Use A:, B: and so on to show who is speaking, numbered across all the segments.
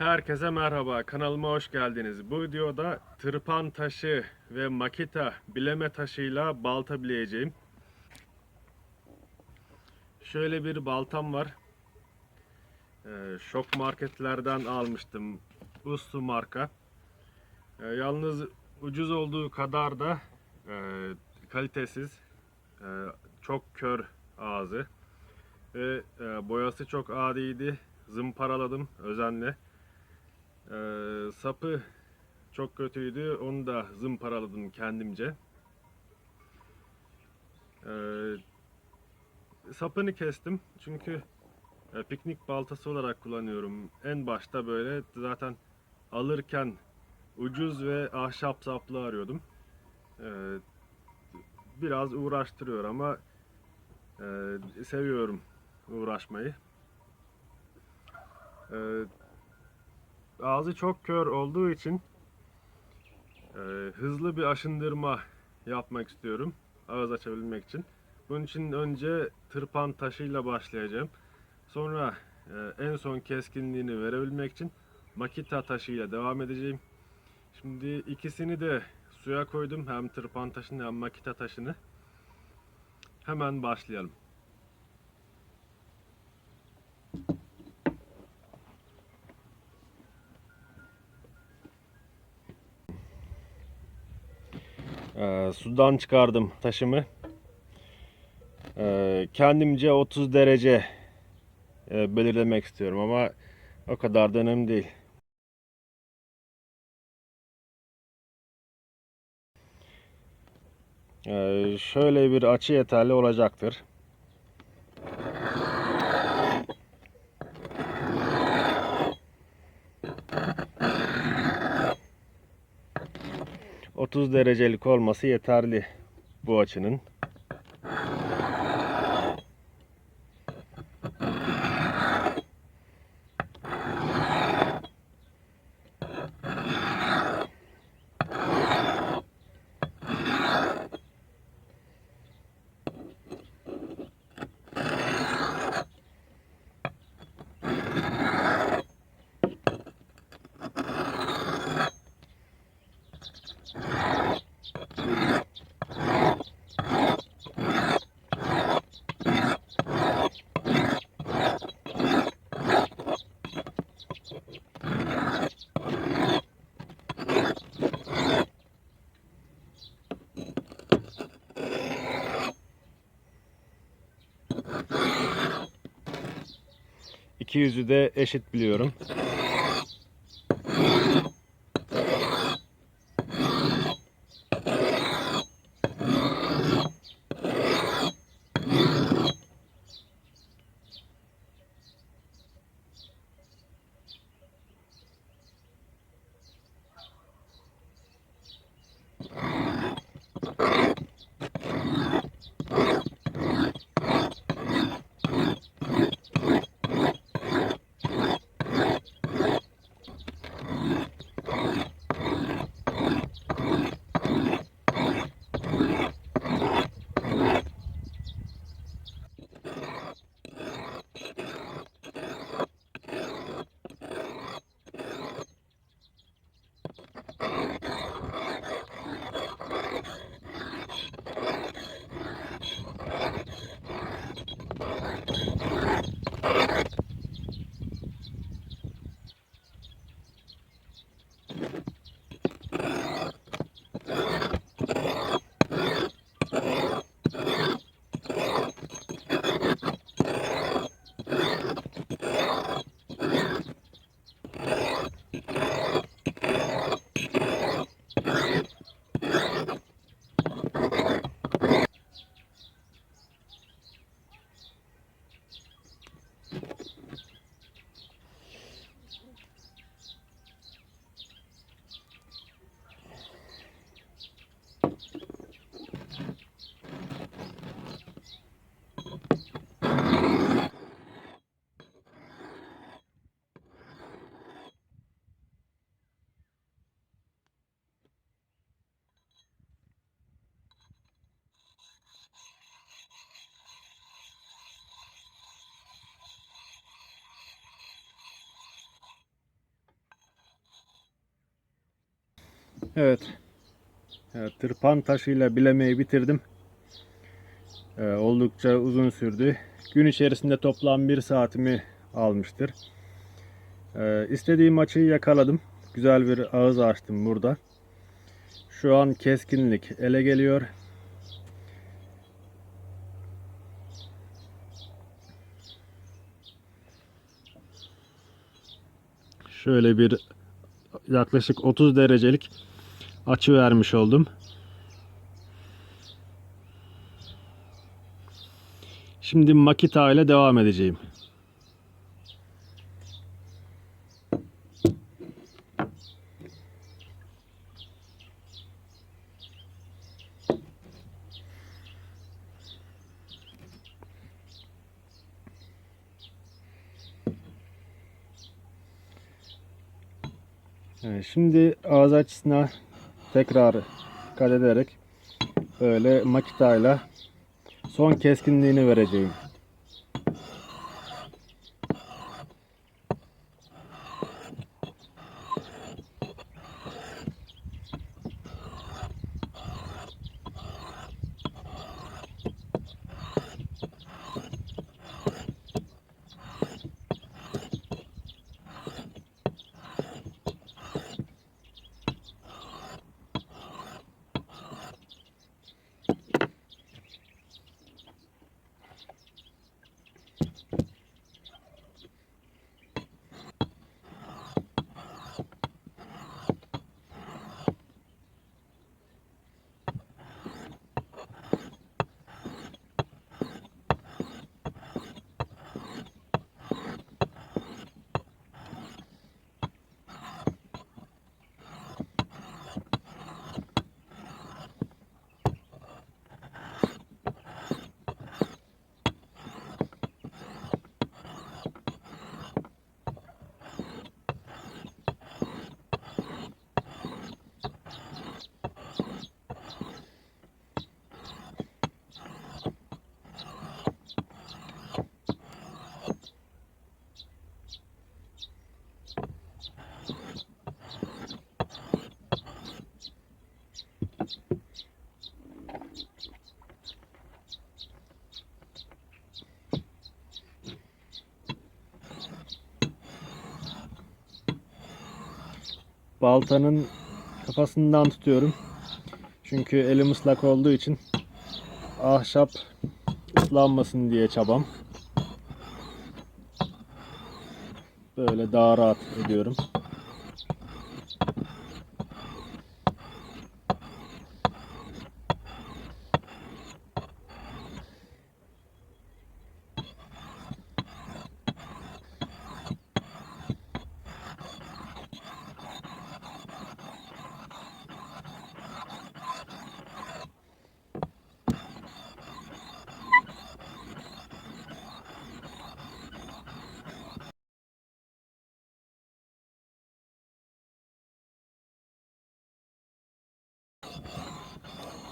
A: Herkese merhaba, kanalıma hoş geldiniz. Bu videoda tırpan taşı ve makita bileme taşıyla balta bileyeceğim. Şöyle bir baltam var. Ee, şok marketlerden almıştım. Uslu marka. Ee, yalnız ucuz olduğu kadar da e, kalitesiz. E, çok kör ağzı. Ve e, boyası çok adiydi. Zımparaladım özenle. Ee, sapı çok kötüydü. Onu da zımparaladım kendimce. Ee, sapını kestim. Çünkü e, piknik baltası olarak kullanıyorum. En başta böyle zaten alırken ucuz ve ahşap saplı arıyordum. Ee, biraz uğraştırıyor ama e, seviyorum uğraşmayı. Ee, ağzı çok kör olduğu için e, hızlı bir aşındırma yapmak istiyorum ağız açabilmek için. Bunun için önce tırpan taşıyla başlayacağım. Sonra e, en son keskinliğini verebilmek için makita taşıyla devam edeceğim. Şimdi ikisini de suya koydum. Hem tırpan taşını hem makita taşını. Hemen başlayalım. Ee, sudan çıkardım taşımı. Ee, kendimce 30 derece e, belirlemek istiyorum ama o kadar da önemli değil. Ee, şöyle bir açı yeterli olacaktır. ...30 derecelik olması yeterli bu açının. İki yüzü de eşit biliyorum. Evet. evet tırpan taşıyla bilemeyi bitirdim. Ee, oldukça uzun sürdü. Gün içerisinde toplam bir saatimi almıştır. Ee, istediğim açıyı yakaladım. Güzel bir ağız açtım burada. Şu an keskinlik ele geliyor. Şöyle bir yaklaşık 30 derecelik açı vermiş oldum. Şimdi Makita ile devam edeceğim. Şimdi ağız açısına tekrar dikkat ederek böyle makitayla son keskinliğini vereceğim. Baltanın kafasından tutuyorum. Çünkü elim ıslak olduğu için ahşap ıslanmasın diye çabam. Böyle daha rahat ediyorum.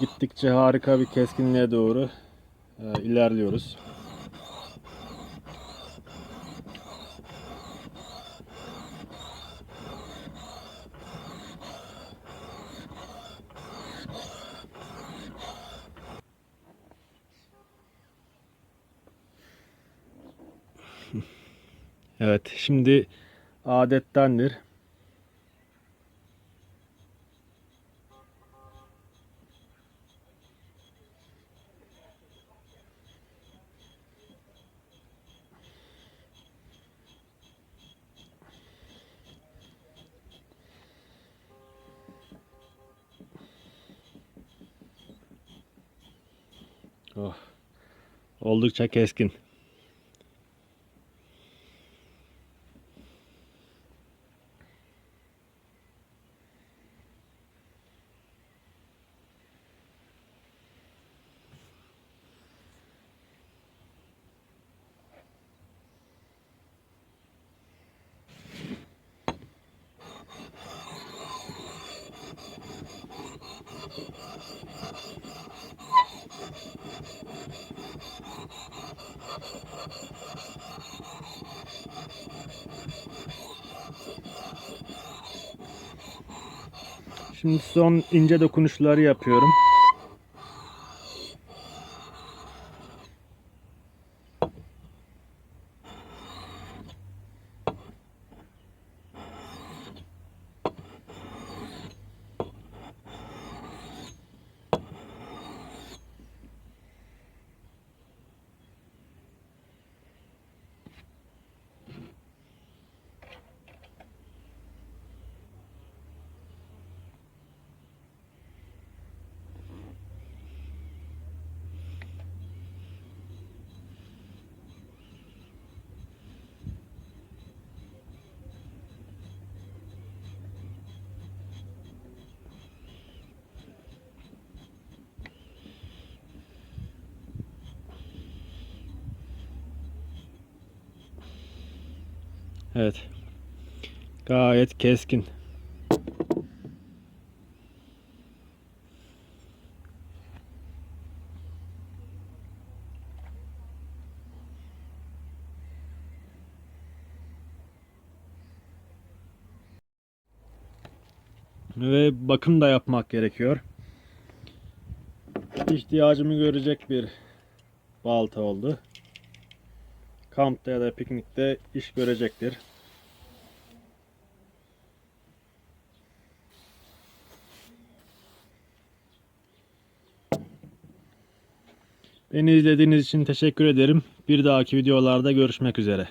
A: Gittikçe harika bir keskinliğe doğru e, ilerliyoruz. Evet, şimdi adettendir. Oh. Oldukça keskin. Şimdi son ince dokunuşları yapıyorum. Evet. Gayet keskin. Ve bakım da yapmak gerekiyor. İhtiyacımı görecek bir balta oldu. Kampta ya da piknikte iş görecektir. Beni izlediğiniz için teşekkür ederim. Bir dahaki videolarda görüşmek üzere.